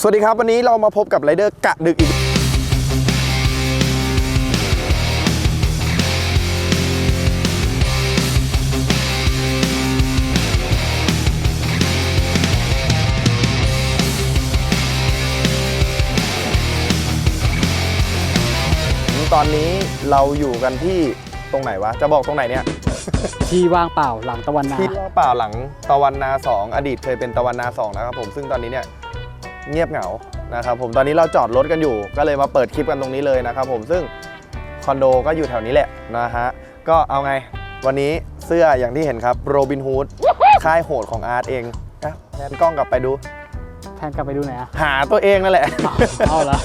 สวัสดีครับ วันนี้เรามาพบกับไรเดอร์กะดึกอีก ตอนนี้เราอยู่กันที่ตรงไหนวะ จะบอกตรงไหนเนี่ย ที่ว่างเปล่าหลังตะวันนา ที่ว่างเปล่าหลังตะวันนาสองอดีตเคยเป็นตะวันนาสองนะครับผม ซึ่งตอนนี้เนี่ย เงียบเหงานะครับผมตอนนี้เราจอดรถกันอยู่ ก็เลยมาเปิดคลิปกันตรงนี้เลยนะครับผมซึ่งคอนโดก็อยู่แถวนี้แหละนะฮะก็เอาไงวันนี้เสื้ออย่างที่เห็นครับโรบินฮูดค่ายโหดของอาร์ตเองนะแพนกล้องกลับไปดู แทนกลับไปดูหน่อยอะหาตัวเองนั่นแหละ เอาเหรอ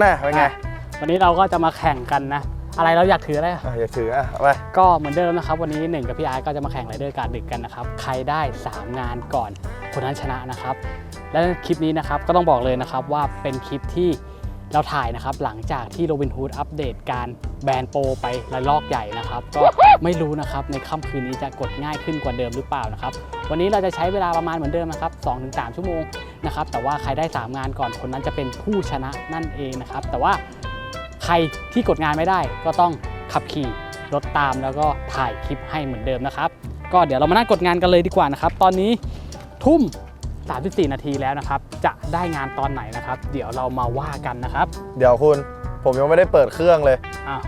น่าเป็นไงอะวันนี้เราก็จะมาแข่งกันนะ อะไรเราอยากถืออะไรอะอะอย่าถืออะเอาไปก็เหมือนเดิมนะครับ วันนี้หนึ่งกับพี่อาร์ตก็จะมาแข่งไรเดอร์การดึกกันนะครับ ใครได้ 3 งานก่อนคนนั้นชนะนะครับ และคลิปนี้นะครับก็ต้องบอกเลยนะครับว่าเป็นคลิปที่เราถ่ายนะครับหลังจากที่โรบินฮูดอัปเดตการแบนโปรไประลอกใหญ่นะครับ ก็ไม่รู้นะครับในค่ำคืนนี้จะกดง่ายขึ้นกว่าเดิมหรือเปล่านะครับ วันนี้เราจะใช้เวลาประมาณเหมือนเดิมนะครับ2-3 ชั่วโมงนะครับแต่ว่าใครได้ 3 งานก่อนคนนั้นจะเป็นผู้ชนะนั่นเองนะครับ แต่ว่าใครที่กดงานไม่ได้ก็ต้องขับขี่รถตามแล้วก็ถ่ายคลิปให้เหมือนเดิมนะครับ ก็เดี๋ยวเรามานั่งกดงานกันเลยดีกว่านะครับ ตอนนี้ทุ่ม 34 นาทีแล้วนะครับ จะได้งานตอนไหนนะครับ เดี๋ยวเรามาว่ากันนะครับเดี๋ยวคุณ ผมยังไม่ได้เปิดเครื่องเลย อ้าว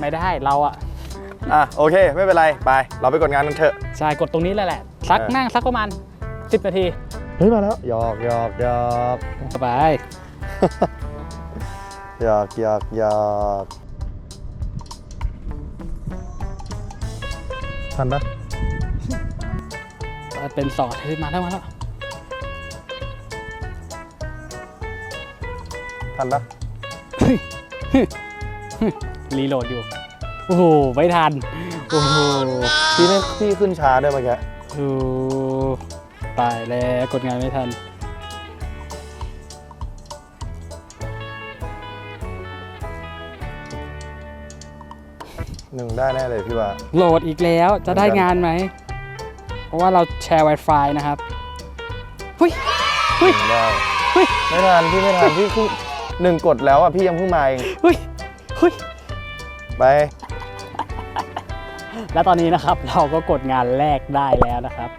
ไม่ได้เราอะอะโอเค ไม่เป็นไร ไป เราไปกดงานกันเถอะใช่กดตรงนี้เลยแหละสักเออนั่งสักประมาณ 10 นาทีเฮ้ยมาแล้วหยอกหยอกหยอกสบายหยอกหยอกหยอกทันปะเป็นสองอาทิตย์มาแล้วมาแล้ว ทันปะรีโหลดอยู่ โอ้โห ไม่ทัน โอ้โหพี่ไม่พี่ขึ้นช้าด้วยเมื่อกี้โอ้ตายแล้วกดงานไม่ทัน หนึ่งได้แน่เลยพี่ว่า โหลดอีกแล้ว จะได้งานไหม เพราะว่าเราแชร์ Wi-Fi นะครับ หุ้ยหนึ่งได้เฮ้ยไม่ทันพี่ไม่ทันพี่ขึ้น หนึ่งกดแล้วอะพี่ยังเพิ่งมาเองหุ้ยหุ้ยไป และตอนนี้นะครับเราก็กดงานแรกได้แล้วนะครับ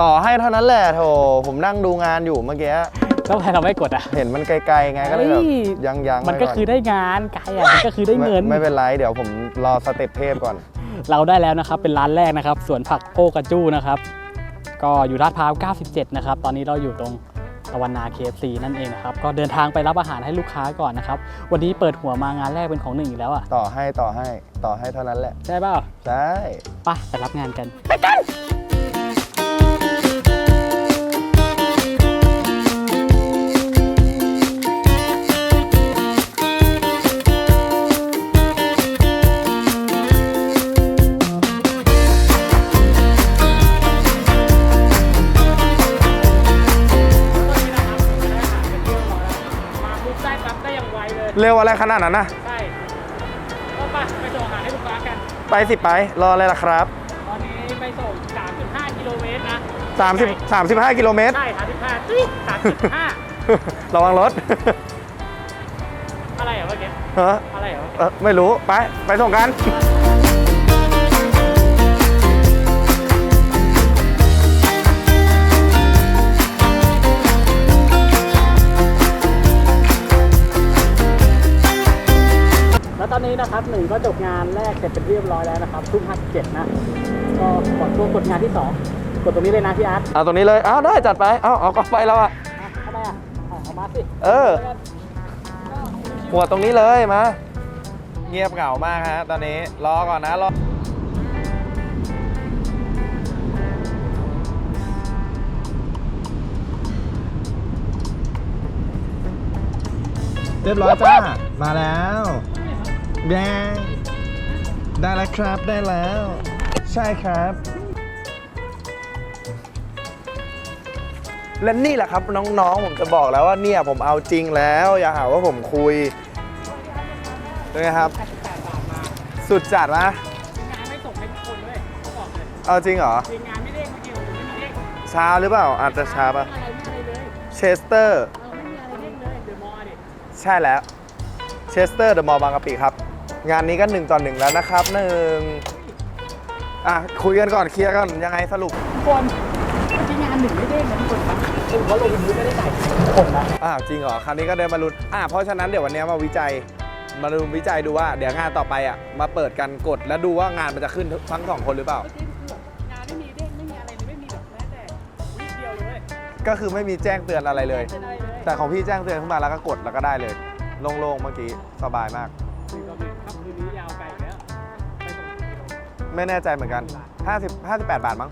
ต่อให้เท่านั้นแหละโถผมนั่งดูงานอยู่เมื่อกี้แล้วทำไมเราไม่กดอะ เห็นมันไกลๆไงก็เลยแบบเฮ้ยยังยังมันก็ไว้คือได้งานไกลอะมันก็คือได้เงินไม่ไม่เป็นไรเดี๋ยวผมรอสเต็ปเทพก่อน เราได้แล้วนะครับเป็นร้านแรกนะครับสวนผักโอกระจู้นะครับ ก็อยู่ลาดพร้าว 97 นะครับ ตอนนี้เราอยู่ตรง ตะวันนา KFC นั่นเองนะครับ ก็เดินทางไปรับอาหารให้ลูกค้าก่อนนะครับ วันนี้เปิดหัวมางานแรกเป็นของหนึ่งอีกแล้วอะ ต่อให้ต่อให้ต่อให้เท่านั้นแหละ ใช่เปล่า ใช่ ไปไปรับงานกันมา เลยเร็วอะไรขนาดนั้นนะ ใช่ก็ไปไปส่งอาหารให้ลูกค้ากัน ไปสิไป รออะไรล่ะครับ ตอนนี้ไปส่ง 3.5 กิโลเมตรนะ30 35 กิโลเมตร ใช่35ตุ้ย35 ระวังรถ อะไรเหรอเมื่อกี้ ฮะอะไรเหรอเอ่อไม่รู้ ไป ไปส่งกัน นนี้นะครับหนึ่งก็จบงานแรกเสร็จเป็นที่เรียบร้อยแล้วนะครับทุ่ม57นะ ก็ขอตัวกดงานที่2กดตรงนี้เลยนะพี่อาร์ตเอาตรงนี้เลยอ้าวได้จัดไปเอาเอาก็ไปแล้วอะอะทำไมอะเอาเอามาสิเออ หัวตรงนี้เลยมา เงียบเหงามากฮะตอนนี้รอก่อนนะรอเรียบร้อยจ้า มาแล้ว แบงได้แล้วครับได้แล้ว ใช่ครับ และนี่แหละครับน้องๆ ผมจะบอกแล้วว่าเนี่ยผมเอาจริงแล้ว อย่าหาว่าผมคุยเป็นไงครับ สุดจัดนะงานไม่ส่งให้ทุกคนด้วยเขาบอกเลยเอาจริงเหรอ จริงงานไม่เด้งเมื่อกี้ผมไม่มีเด้งช้าหรือเปล่า อาจจะช้าปะอะไรไม่อะไรเลยเชสเตอร์ เออไม่มีใช่แล้ว เชสเตอร์เดอะมอลล์บางกะปิครับ งานนี้ก็หนึ่งต่อหนึ่งแล้วนะครับหนึ่งอะคุยกันก่อนเคลียร์กันยังไงสรุปทุกคนเมื่อกี้งานหนึ่งไม่เด้งนะทุกคนครับผมว่าโรบินฮูดไม่ได้จ่ายทุกคนนะอ้าวจริงเหรอคราวนี้ก็ได้มาลุ้นอะเพราะฉะนั้นเดี๋ยววันนี้มาวิจัยมาดูวิจัยดูว่าเดี๋ยวงานต่อไปอะมาเปิดกันกดแล้วดูว่างานมันจะขึ้นทั้งสองคนหรือเปล่า เมื่อกี้คือแบบงานไม่มีเด้งไม่มีอะไรเลยไม่มีแบบแม้แต่วิเดียวเลยเว้ยก็คือไม่มีแจ้งเตือนอะไรเลยไม่ได้เลยแต่ของพี่แจ้งเตือนขึ้นมาแล้วก็กดแล้วก็ได้เลย โล่งๆเมื่อกี้สบายมากหนึ่งต่อ ไม่แน่ใจเหมือนกัน 50 58 บาทมั้ง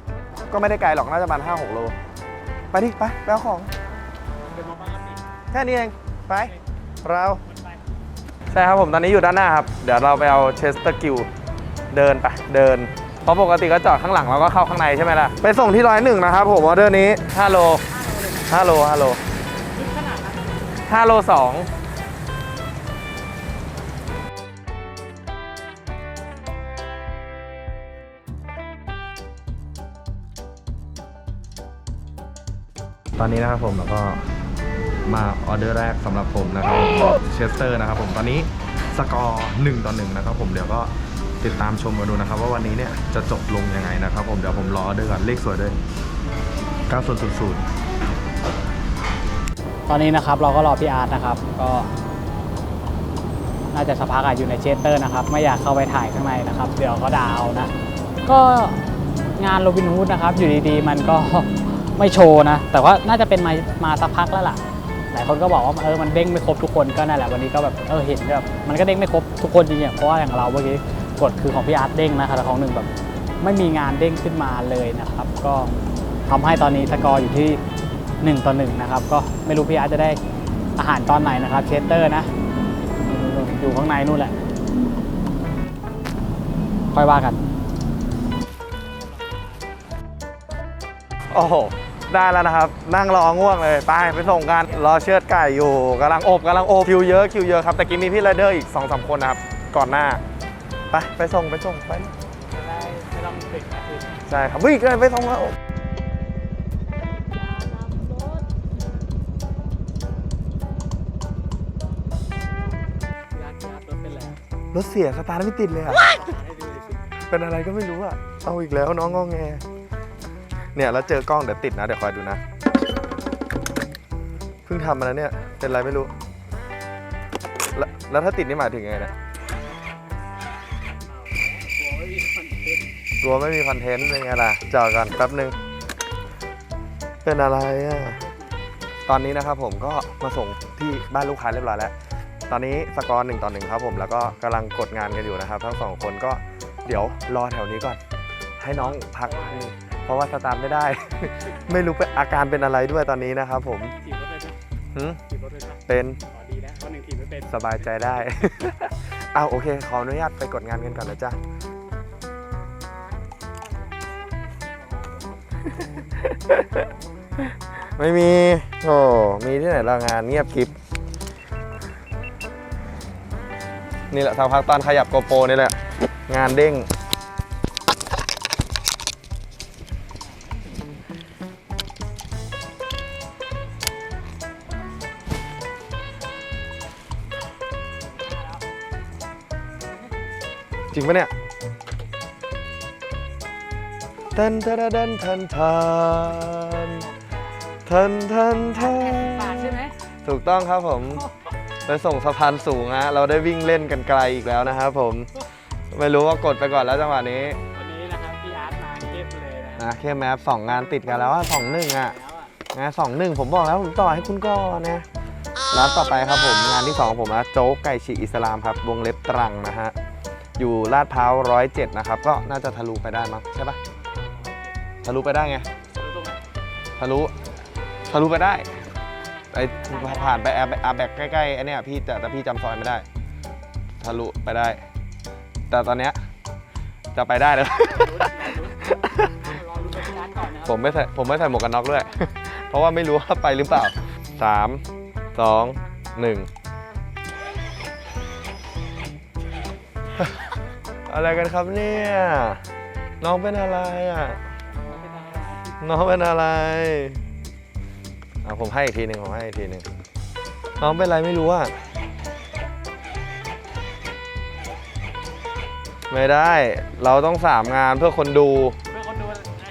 ก็ไม่ได้ไกลหรอก น่าจะประมาณ5 6 โล ไปดิ ไปไปเอาของ แค่นี้เอง ไป เรา ใช่ครับผม ตอนนี้อยู่ด้านหน้าครับ เดี๋ยวเราไปเอาเชสเตอร์กิลเดินไป เดิน เพราะปกติก็จอดข้างหลังแล้วก็เข้าข้างในใช่ไหมล่ะ ไปส่งที่ร้อยหนึ่งนะครับผมออเดอร์นี้5โล5โล5โลลึกขนาดนั้น5โล2 ตอนนี้นะครับผมแล้วก็มาออเดอร์แรกสำหรับผมนะครับเชสเตอร์นะครับผมตอนนี้สกอร์1ต่อ1นะครับผมเดี๋ยวก็ติดตามชมกันดูนะครับ ว่าวันนี้เนี่ยจะจบลงยังไงนะครับ ผมเดี๋ยวผมรอออเดอร์ก่อนเลขสวยด้วย9000ตอนนี้นะครับเราก็รอพี่อาร์ตนะครับ ก็น่าจะสกพักอะอยู่ในเชสเตอร์นะครับ ไม่อยากเข้าไปถ่ายข้างในนะครับ เดี๋ยวก็ดาวนะ ก็งานโรบินฮูดนะครับ อยู่ดีๆ มันก็ ไม่โชว์นะ แต่ว่าน่าจะเป็นมามาสักพักแล้วล่ะ หลายคนก็บอกว่าเออมันเด้งไม่ครบทุกคนก็นั่นแหละวันนี้ก็แบบเออเห็นแบบมันก็เด้งไม่ครบทุกคนจริงๆเพราะว่าอย่างเราเมื่อกี้กดคือของพี่อาร์ตเด้งนะครับแต่ของหนึ่งแบบไม่มีงานเด้งขึ้นมาเลยนะครับ ก็ทำให้ตอนนี้สกอร์อยู่ที่ 1 ต่อ1นะครับก็ไม่รู้พี่อาร์ตจะได้อาหารตอนไหนนะครับเชสเตอร์นะอยู่ข้างในนู่นแหละ ค่อยว่ากัน โอ้โห ได้แล้วนะครับ นั่งรอง่วงเลยไปไปส่งกันรอเชือดไก่อยู่กำลังอบกำลังอบคิวเยอะคิวเยอะครับแต่กี้มีพี่ไรเดอร์อีก2อสคนนะครับ ก่อนหน้า ไปไปส่งไปส่งไปได้ไม่ต้องติดนะคือใช่ครับวิ่งเลยไปส่งแล้วรถเสียสตาร์ทไม่ติดเลยอะ เป็นอะไรก็ไม่รู้อะ เอาอีกแล้วน้องงอแง เนี่ยแล้วเจอกล้องเดี๋ยวติดนะเดี๋ยวคอยดูนะเพิ่งทำมาแล้วเนี่ยเป็นไรไม่รู้ แล้วแล้วถ้าติดนี่หมายถึงไงเนี่ยกลัวไม่มีคอนเทนต์กลัวไม่มีคอนเทนต์เป็นไงล่ะจอดก่อนแป๊บนึง เป็นอะไรอะตอนนี้นะครับผมก็มาส่งที่บ้านลูกค้าเรียบร้อยแล้ว ตอนนี้สกอร์หนึ่งต่อหนึ่งครับผมแล้วก็กำลังกดงานกันอยู่นะครับ ทั้งสองคนก็เดี๋ยวรอแถวนี้ก่อน ให้น้องพักนิดนึง เพราะว่าสตาร์ทไม่ได้ ไม่รู้เป็นอาการเป็นอะไรด้วยตอนนี้นะครับผมถีบรถเลยนะหืมถีบรถเลยนะเป็นขอดีแล้ววันหนึ่งถีบไม่เป็นสบายใจได้ เอาโอเค ขออนุญาตไปกดงานกันก่อนนะจ๊ะ ไม่มีโอ้มีที่ไหนละงานเงียบกริบนี่แหละสักพักตอนขยับโกโปรนี่แหละ งานเด้ง ริงปะเนี่ยทันทันทันทันทันทันทันทันบาทใช่ไหมถูกต้องครับผมไปส่งสะพานสูงฮะเราได้วิ่งเล่นกันไกลอีกแล้วนะครับผมไม่รู้ว่ากดไปก่อนแล้วจังหวะนี้วันนี้นะครับพี่อาร์ตมาเข้มเลยนะนะแค่แมปสองงานติดกันแล้วว่าสองหนึ่งอะแล้วอะงานสองหนึ่งผมบอกแล้วผมต่อให้คุณก่อนนะร้านต่อไปครับผมงานที่สองผมนะโจ๊กไก่ฉีกอิสลามครับวงเล็บตรังนะฮะ อยู่ลาดพร้าวร้อยเจ็ดนะครับ ก็น่าจะทะลุไปได้มั้งใช่ปะทะลุไปได้ไง ทะลุ ทะลุไปได้ไอผ่านไปอาร์แบกใกล้ๆไอเนี่ยพี่แต่แต่พี่จำซอยไม่ได้ ทะลุไปได้ แต่ตอนเนี้ยจะไปได้เลย ผมไม่ใส่ผมไม่ใส่หมวกกันน็อกด้วย เพราะว่าไม่รู้ว่าไปหรือเปล่าสามสองหนึ่ง อะไรกันครับเนี่ย น้องเป็นอะไรอะ น้องเป็นอะไรอะผมให้อีกทีหนึ่งผมให้อีกทีหนึ่งน้องเป็นอะไรไม่รู้อะ ไม่ได้ เราต้องสามงานเพื่อคนดู เป็นคนดู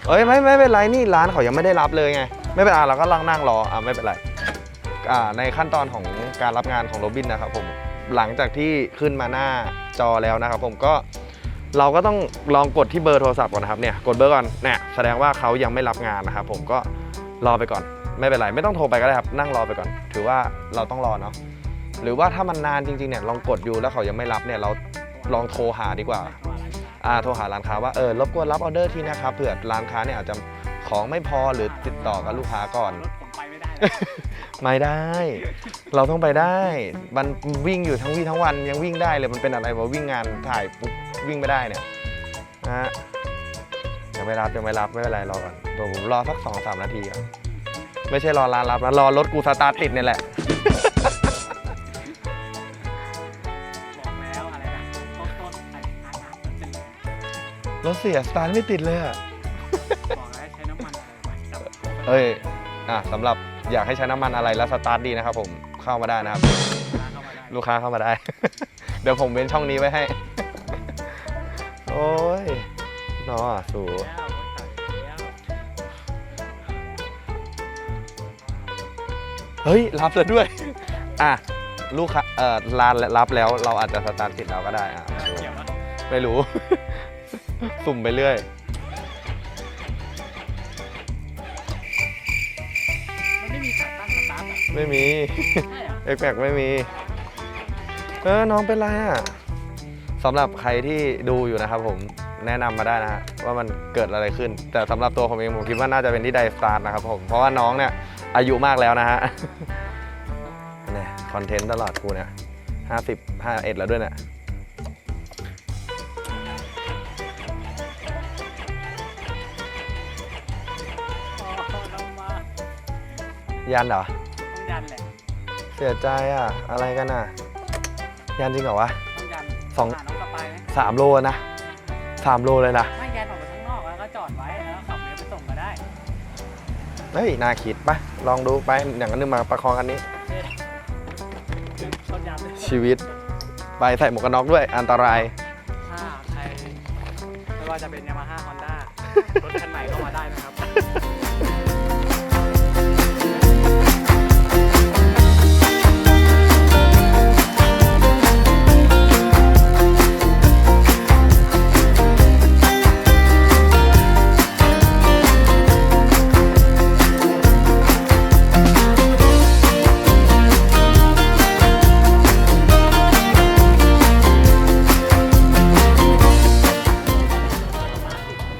เอ้ยไม่ไม่เป็นไรนี่ร้านเขายังไม่ได้รับเลยไง ไม่เป็นไรเราก็ลังนั่งรออะไม่เป็นไรอ่าในขั้นตอนของการรับงานของโรบินนะครับผมหลังจากที่ขึ้นมาหน้าจอแล้วนะครับผมก็ เราก็ต้องลองกดที่เบอร์โทรศัพท์ก่อนนะครับเนี่ยกดเบอร์ก่อนเนี่ยแสดงว่าเขายังไม่รับงานนะครับผมก็รอไปก่อน ไม่เป็นไรไม่ต้องโทรไปก็ได้ครับ นั่งรอไปก่อน ถือว่าเราต้องรอเนาะหรือว่าถ้ามันนานจริงๆเนี่ยลองกดอยู่แล้วเขายังไม่รับเนี่ยเราลองโทรหาดีกว่าอ่าโทรหาร้านค้าว่าเออรบกวนรับออเดอร์ทีนะครับเผื่อร้านค้าเนี่ยอาจจะของไม่พอหรือติดต่อกับลูกค้าก่อน ไปไม่ได้ไม่ได้ เราต้องไปได้ มันวิ่งอยู่ทั้งวี่ทั้งวันยังวิ่งได้เลยมันเป็นอะไรวะวิ่งงานถ่ายปุ๊บวิ่งไม่ได้เนี่ยนะฮะยังไม่รับยังไม่รับไม่เป็นไรรอก่อนเดี๋ยวผมรอสักสองสามนาทีก่อนไม่ใช่รอร้านรับนะรอรถกูสตาร์ทติดเนี่ยแหละ บอกแล้วอะไรนะต้นต้นไอ้อาหารมันเป็นเลยรถเสียสตาร์ทไม่ติดเลยอะ บอกแล้วให้ใช้น้ำมันอะไรใหม่ครับ เอ้ย อะสำหรับ อยากให้ใช้น้ำมันอะไรแล้วสตาร์ทดีนะครับผมเข้ามาได้นะครับ ลูกค้าเข้ามาได้ เดี๋ยวผมเว้นช่องนี้ไว้ให้ โอ้ยนอสูแล้วรถตัดแล้วเฮ้ย รับแล้วด้วย อะ ลูกค้าเอ่อร้านรับแล้วเราอาจจะสตาร์ทติดเราก็ได้อะมาดูเกี่ยวปะไม่รู้ สุ่มไปเรื่อย ไม่มีใช่เหรอเอ็กแไม่มี เออ น้องเป็นไรอะสำหรับใครที่ดูอยู่นะครับผมแนะนำมาได้นะฮะว่ามันเกิดอะไรขึ้น แต่สำหรับตัวผมเองผมคิดว่าน่าจะเป็นที่ไดสตาร์ทนะครับผม เพราะว่าน้องเนี่ย อายุมากแล้วนะฮะเนี่ยคอนเทนต์ตลอดกูเนี่ยห้าสิบห้าเอ็ดแล้วด้วยเนี่ยอ๋อเรามายันเหรอต้อง ยันแหละเสียใจอะ อะไรกันอะ ยันจริงเหรอวะ ต้องยันสอง หาน้องสไปร์ไหมสามโลนะสามโลเลยนะ ไม่ยันออกไปข้างนอกแล้วก็จอดไว้แล้วขับเรือไปส่งก็ได้เฮ้ย น่าคิดปะลองดูไปอย่างนั้นนึงมาประคองกันนี้ต้นยันชีวิต ไปใส่หมวกกันน็อกด้วย อันตราย ถ้าใครไม่ว่าจะเป็นยามาฮ่าฮอนด้ารถคัน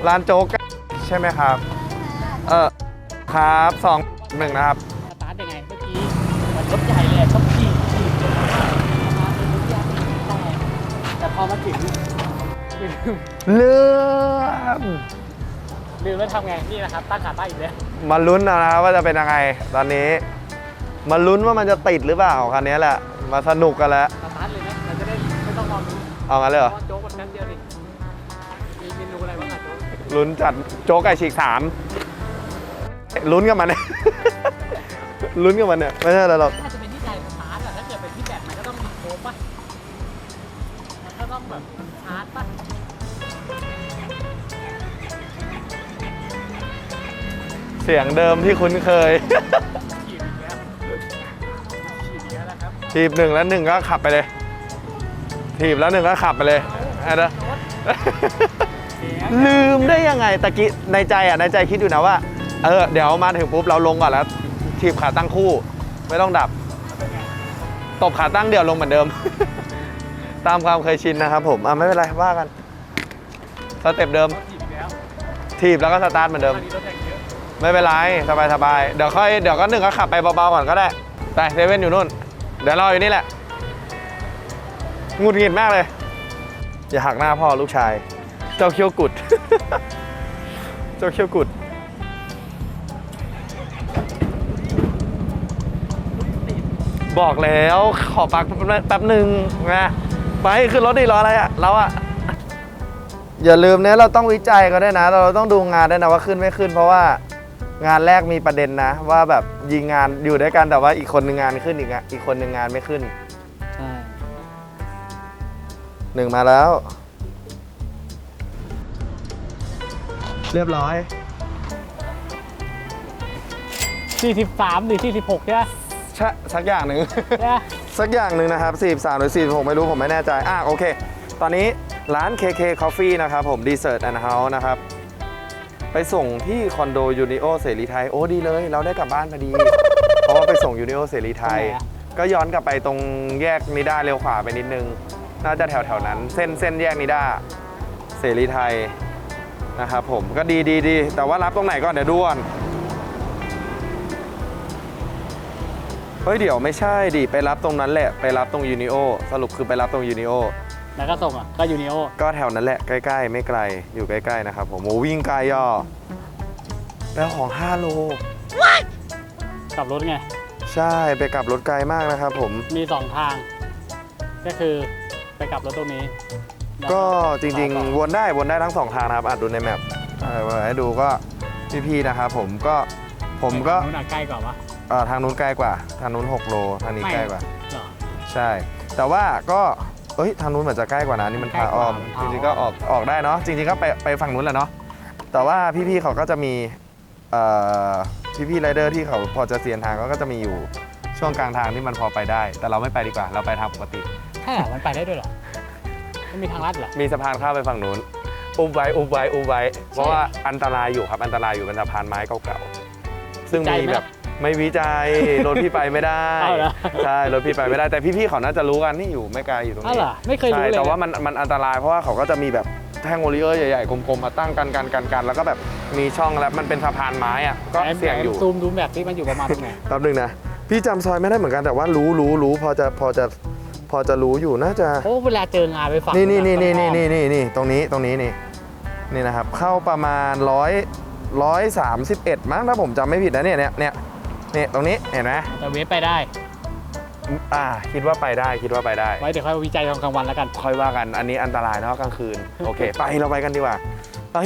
ร้านโจ๊กใช่ไหมครับ เออครับสองหนึ่งนะครับสตาร์ทยังไงเมื่อกี้มันรถใหญ่เลยอะชอบขี่ขี่จนมาเป็นรถใหญ่แต่พอมาถึงลืมเลื่อมลืมแล้วทำไงนี่นะครับตั้งขาตั้งอีกแล้วมาลุ้นเอานะครับว่าจะเป็นยังไงตอนนี้มาลุ้นว่ามันจะติดหรือเปล่าคันนี้แหละ มาสนุกกันแล้วสตาร์ทเลยไหมเราจะได้ไม่ต้องรอลุ้นเอางั้นเลยเหรอโจ๊กมัน ลุ้นจัดโจ๊กไก่ฉีกสามลุ้นกับมันเนี่ยลุ้นกับมันเนี่ยไม่ใช่อะไรหรอกน่าจะเป็นที่ใจสตาร์ทอะถ้าเกิดเป็นที่แบตมันก็ต้องมีโค้งป่ะมันก็ต้องแบบชาร์จป่ะเสียงเดิมที่คุ้นเคยขี่อีกแล้วขี่อีกแล้วนะครับทีบหนึ่งแล้วหนึ่งก็ขับไปเลย ทีบแล้วหนึ่งก็ขับไปเลยไอ้เด้อเสียง ลืมได้ยังไงตะกี้ในใจอะในใจคิดอยู่นะว่า เออเดี๋ยวมาถึงปุ๊บเราลงก่อนแล้วทีบขาตั้งคู่ ไม่ต้องดับ ตบขาตั้งเดี่ยวลงเหมือนเดิม ตามความเคยชินนะครับผมอะไม่เป็นไรว่ากันสเต็ปเดิมขี่อีกแล้วทีบแล้วก็สตาร์ทเหมือนเดิม ไม่เป็นไรสบายสบายเดี๋ยวค่อยเดี๋ยวก็หนึ่งก็ขับไปเบาๆก่อนก็ได้ไปเซเว่นอยู่นู่น เดี๋ยวรออยู่นี่แหละงุดหงิดมากเลย อย่าหักหน้าพ่อลูกชาย เจ้าเขี้ยวกุด เจ้าเขี้ยวกุด บอกแล้วขอปักแป๊บหนึ่งนะไปขึ้นรถดิรออะไรอะเราอะอย่าลืมเนี่ยเราต้องวิจัยกันด้วยนะ เราต้องดูงานด้วยนะว่าขึ้นไม่ขึ้น เพราะว่างานแรกมีประเด็นนะ ว่าแบบยิงงานอยู่ด้วยกันแต่ว่าอีกคนหนึ่งงานขึ้นอีกอะอีกคนหนึ่งงานไม่ขึ้นใช่หนึ่งมาแล้ว เรียบร้อย 43 หรือ 46ใช่ไหมชะสักอย่างหนึ่ง ใช่ไหม สักอย่างหนึ่งนะครับ 43 หรือ 46 ไม่รู้ผมไม่แน่ใจ อะ โอเค ตอนนี้ร้าน KK Coffee นะครับ ผม Dessert and House นะครับ ไปส่งที่คอนโดยูนิโอเสรีไทย โอ้ ดีเลย เราได้กลับบ้านพอดี เพราะว่าไปส่งยูนิโอเสรีไทย ตรงไหนอะ ก็ย้อนกลับไปตรงแยกนิด้าเร็วขวาไปนิดนึง น่าจะแถวแถวๆนั้น เส้นเส้นแยกนิด้าเสรีไทย นะครับผมก็ดีดีดีแต่ว่ารับตรงไหนก่อนเดี๋ยวดูก่อนเฮ้ยเดี๋ยวไม่ใช่ดิไปรับตรงนั้นแหละไปรับตรงยูนิโอสรุปคือไปรับตรงยูนิโอแล้วก็ส่งอะก็ยูนิโอก็แถวนั้นแหละใกล้ๆ ไม่ไกลอยู่ใกล้ๆนะครับผมโอ้วิ่งไกลย่อแล้วของ 5 โลกลับรถไง ใช่ไปกลับรถไกลมากนะครับผมมี 2 ทาง ก็คือไปกลับรถตรงนี้ ก็จริงต่อๆวนได้วนได้ทั้งสองทางนะครับอาจดูในแมปเออให้ดูก็พี่ๆนะครับผมก็ผมก็นู้นอะใกล้กว่าปะเอ่อทางนู้นใกล้กว่า ทางนู้น 6 โลทางนี้ไม่ใกล้กว่าเหรอ ใช่ แต่ว่าก็เอ้ยทางนู้นเหมือนจะใกล้กว่านะนี่มันใกล้พากอ้ว่าอมมันจพาริงๆก็ออกออกได้เนาะจริงๆก็ไปไปฝั่งนู้นแหละเนาะแต่ว่าพี่ๆเขาก็จะมีเอ่อพี่ๆไรเดอร์ที่เขาพอจะเซียนทางก็จะมีอยู่ช่วงกลางทางที่มันพอไปได้ แต่เราไม่ไปดีกว่าเราไปทางปกติใช่เหรอมันไปได้ด้วยเหรอ มันมีทางลัดเหรอ มีสะพานข้ามไปฝั่งนู้นอุ้มไว้อุ้มไว้อุ้มไว้เพราะว่าอันตรายอยู่ครับอันตรายอยู่เป็นสะพานไม้เก่าๆซึ่งใจมีไหมแบบไม่วิจัยรถพี่ไปไม่ได้เอาเหรอใช่รถพี่ไปไม่ได้แต่พี่ๆเขาน่าจะรู้กันนี่อยู่ไม่ไกลอยู่ตรงอ้าวนี้เหรอไม่เคยรู้ใช่เลยแต่ว่านะมันมันอันตรายเพราะว่าเขาก็จะมีแบบแท่งโอลิเออร์ใหญ่ๆกลมๆมาตั้งกันกันกันกันแล้วก็แบบมีช่องแล้วมันเป็นสะพานไม้อะก็ไหนเสี่ยงอยู่ซูมดูแบบที่มันอยู่ประมาณตรงไหนแป๊บนึงนะพี่จำซอยไม่ได้เหมือนกันแต่ว่ารู้รู้รู้พอจะพอจะ พอจะรู้อยู่น่าจะเพราะว่าเวลาเจองานไปฝั่งนี่นี่นี่ต้นี่องอ้นี่อมนี่นี่นี่ตรงนี้ตรงนี้นี่นี่นะครับ เข้าประมาณร้อยร้อยสามสิบเอ็ดมั้งถ้าผมจำไม่ผิดนะเนี่ยเนี่ยเนี่ยเนี่ยตรงนี้เห็นไหมแต่เวฟไปได้อ่าคิดว่าไปได้คิดว่าไปได้ไว้เดี๋ยวค่อยวิจัยตอนกลางวันแล้วกันค่อยว่ากันอันนี้อันตรายเนาะกลางคืนโอเค ไปเราไปกันดีกว่าไป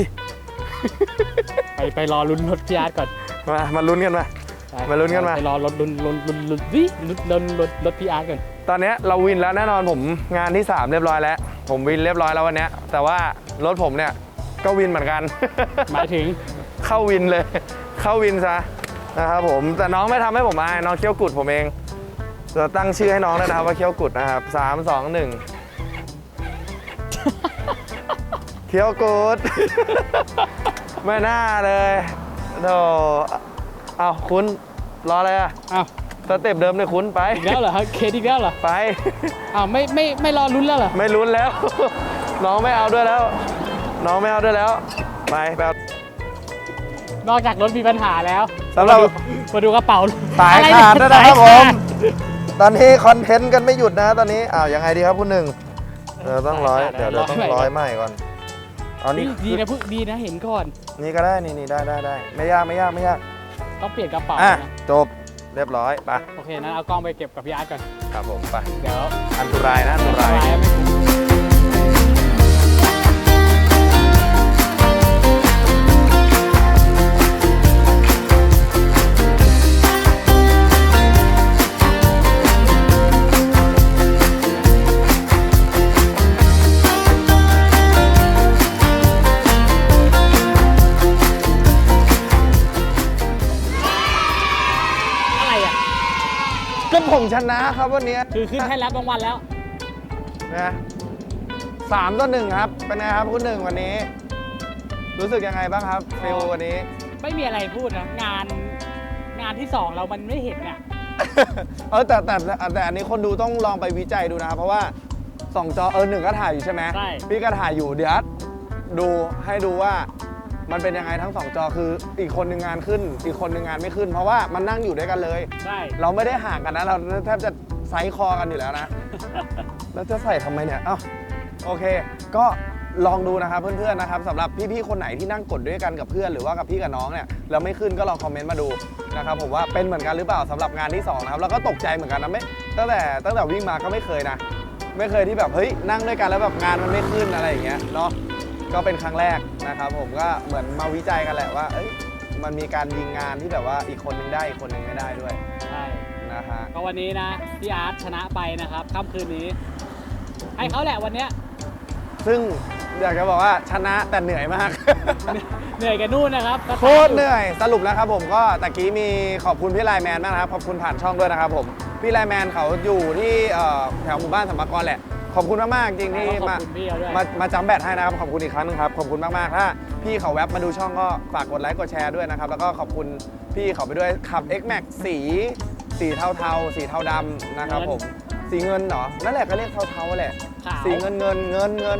ไปไปรอลุ้นรถพี่อาร์ตก่อนมามาลุ้นกันมาไปมาลุ้นกันมาไปรอรถลุ้นลุ้นลุ้นลุ้นวิลุ้นลุ้นรถรถพี่อาร์ตก่อน ตอนเนี้ยเราวินแล้วแน่นอนผมงานที่ 3 เรียบร้อยแล้ว ผมวินเรียบร้อยแล้ววันเนี้ยแต่ว่ารถผมเนี่ยก็วินเหมือนกัน หมายถึงเข้าวินเลย เข้าวินซะนะครับผมแต่น้องไม่ทำให้ผมอายน้องเคี้ยวกุดผมเองจะตั้งชื่อให้น้องด้วยนะครับว่าเคี้ยวกุดนะครับสามสองหนึ่งเคี้ยวกุดไม่น่าเลยโธ่เอาคุณรออะไรอะอ้าว สเต็ปเดิมเลยคุณไปอีกแล้วเหรอฮะเคสอีกแล้วเหรอไป อ้าวไม่ไม่ไม่รอลุ้นแล้วเหรอไม่ลุ้นแล้ว น้องไม่เอาด้วยแล้ว น้องไม่เอาด้วยแล้ว ไปแบบนอกจากรถมีปัญหาแล้วสำหรับ มาดูมาดูกระเป๋าสายอะไรขาดเด้วยนะครับสายผขาดม ตอนนี้คอนเทนต์กันไม่หยุดนะตอนนี้อ้าวยังไงดีครับคุณหนึ่งเดี๋ยวต้องร้อยเดี๋ยวเดี๋ยวต้องร้อยใหม่ก่อนเอานี่ดีนะพึ่งดีนะเห็นก่อน นี่ก็ได้นี่นี่ได้ได้ได้ไม่ยากไม่ยากไม่ยากต้องเปลี่ยนกระเป๋าอะนะจบ เรียบร้อยไปโอเคนั้นเอากล้องไปเก็บกับพี่อาร์ตก่อนครับผมไปเดี๋ยวอันตรายนะอันตราย นะครับวันนี้คือขึ้นให้รับรางวัลแล้วนะสามต่อหนึ่งครับ เป็นไงครับคุณหนึ่งวันนี้ รู้สึกยังไงบ้างครับฟิลวันนี้ ไม่มีอะไรพูดนะงานงานที่สองเรามันไม่เห็นอะเออแต่แต่แต่แต่อันนี้คนดูต้องลองไปวิจัยดูนะครับ เพราะว่าสองจอเออหนึ่งก็ถ่ายอยู่ใช่ไหมใช่พี่ก็ถ่ายอยู่เดี๋ยวดูให้ดูว่า มันเป็นยังไงทั้งสองจอคืออีกคนหนึ่งงานขึ้น อีกคนหนึ่งงานไม่ขึ้น เพราะว่ามันนั่งอยู่ด้วยกันเลย ใช่เราไม่ได้ห่างกันนะ เราแทบจะไซส์คอกันอยู่แล้วนะ แล้วจะใส่ทำไมเนี่ยเอ้าโอเค ก็ลองดูนะครับเพื่อนๆนะครับสำหรับพี่ๆคนไหนที่นั่งกดด้วยกันกับเพื่อนหรือว่ากับพี่กับน้องเนี่ยแล้วไม่ขึ้นก็ลองคอมเมนต์มาดูนะครับผมว่าเป็นเหมือนกันหรือเปล่าสำหรับงานที่สองนะครับแล้วก็ตกใจเหมือนกันนะไม่ตั้งแต่ตั้งแต่วิ่งมาก็ไม่เคยนะ ไม่เคยที่แบบเฮ้ยนั่งด้วยกันแล้วแบบงานมันไม่ขึ้นอะไรอย่างเงี้ยเนาะ ก็เป็นครั้งแรกนะครับผมก็เหมือนมาวิจัยกันแหละว่าเอ้ยมันมีการยิงงานที่แบบว่าอีกคนนึงได้อีกคนนึงไม่ได้ด้วยใช่นะฮะก็วันนี้นะพี่อาร์ตชนะไปนะครับค่ำคืนนี้ ให้เขาแหละวันเนี้ยซึ่งอยากจะบอกว่าชนะแต่เหนื่อยมาก เหนื่อยกันนู่นนะครับก็โคตรเหนื่อยสรุปแล้วครับผมก็ตะกี้มีขอบคุณพี่ไลน์แมนมากนะครับขอบคุณผ่านช่องด้วยนะครับผมพี่ไลน์แมนเขาอยู่ที่เอ่อแถวหมู่บ้านสัมภากรแหละ ขอบคุณมากๆจริงที่ขอบมาคุณพี่เขาด้วยมามาจำแบตให้นะครับขอบคุณอีกครั้งหนึงครับขอบคุณมากๆถ้าพี่เขาแวบมาดูช่องก็ฝากกดไลค์กดแชร์ด้วยนะครับแล้วก็ขอบคุณพี่เขาไปด้วยขับ X Max สีสีเทาๆสีเทาดำนะครับผมสีเงินเหรอนั่นแหละก็เรียกเทาๆแหละขาวสีเงินเงินเงินเงิน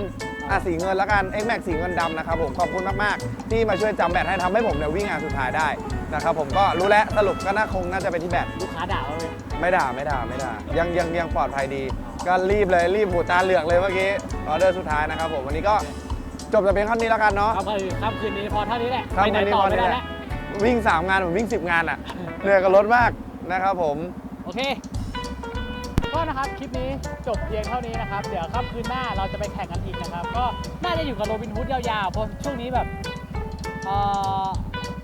อะสีเงินแล้วกัน X Max สีเงินดำนะครับผมขอบคุณมากๆ ที่มาช่วยจำแบตให้ทำให้ผมเนี่ยวิ่งงานสุดท้ายได้นะครับผมก็รู้แล้วสรุปก็น่าคงน่าจะเป็นที่แบตลูกค้าด่าเราเลยไม่ด่าไม่ด่าไม่ด่ายังยังยังปลอดภัยดี ก็รีบเลยรีบหูตาเหลือกเลยเมื่อกี้ออเดอร์สุดท้ายนะครับผมวันนี้ก็จบแต่เพียงเท่านี้แล้วกันเนาะ ครับคือค่ำคืนนี้พอเท่านี้แหละค่ำไปไหนคืนนี้ต่อพอไม่ได้นี่แหแล้ละววิ่ง 3 งานเหมือนวิ่ง 10 งานอะเหนื่อยกับรถมากนะครับผม โอเค ก็นะครับคลิปนี้จบเพียงเท่านี้นะครับ เดี๋ยวค่ำคืนหน้าเราจะไปแข่งกันอีกนะครับ ก็น่าจะอยู่กับโรบินฮูดยาวๆเพราะช่วงนี้แบบเอ่อ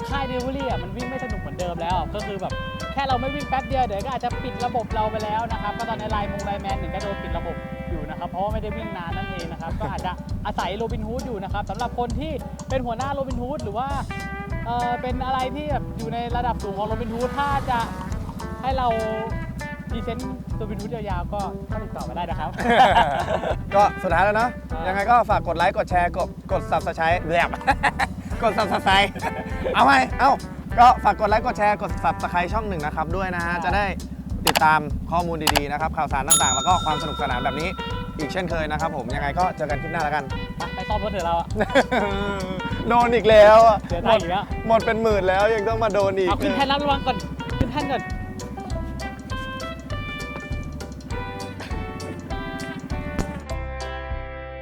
ค่ายเดลิเวอรี่อะมันวิ่งไม่สนุกเหมือนเดิมแล้ว ก็คือแบบแค่เราไม่วิ่งแป๊บเดียวเดี๋ยวก็อาจจะปิดระบบเราไปแล้วนะครับก็ตอนนี้ไลน์มงไลน์แมนหนึ่งก็โดนปิดระบบอยู่นะครับเพราะว่าไม่ได้วิ่งนานนั่นเองนะครับก็อาจจะอาศัยโรบินฮูดอยู่นะครับสำหรับคนที่เป็นหัวหน้าโรบินฮูดหรือว่าเออเป็นอะไรที่แบบอยู่ในระดับสูงของโรบินฮูดถ้าจะให้เราพรีเซนต์โรบินฮูดยาวๆก็เข้าติดต่อมาได้นะครับ ก็สุดท้ายแล้วเนาะยังไงก็ฝากกดไลค์กดแชร์กดกด subscribe แบบ กด subscribe เอาไหมเอ้าก็ฝากกดไลค์กดแชร์กด subscribe ช่องหนึ่งนะครับด้วยนะฮะจะได้ติดตามข้อมูลดีๆนะครับข่าวสารต่างๆ แล้วก็ความสนุกสนานแบบนี้อีกเช่นเคยนะครับผมยังไงก็เจอกันคลิปหน้าแล้วกัน ไปไปซ่อมรถเถอะเราอะ โดนอีกแล้วอะเสียหดามยดอีกแล้ว หมดเป็นหมื่นแล้วยังต้องมาโดนอีก เอาขึ้นแทนรับรางวัลก่อน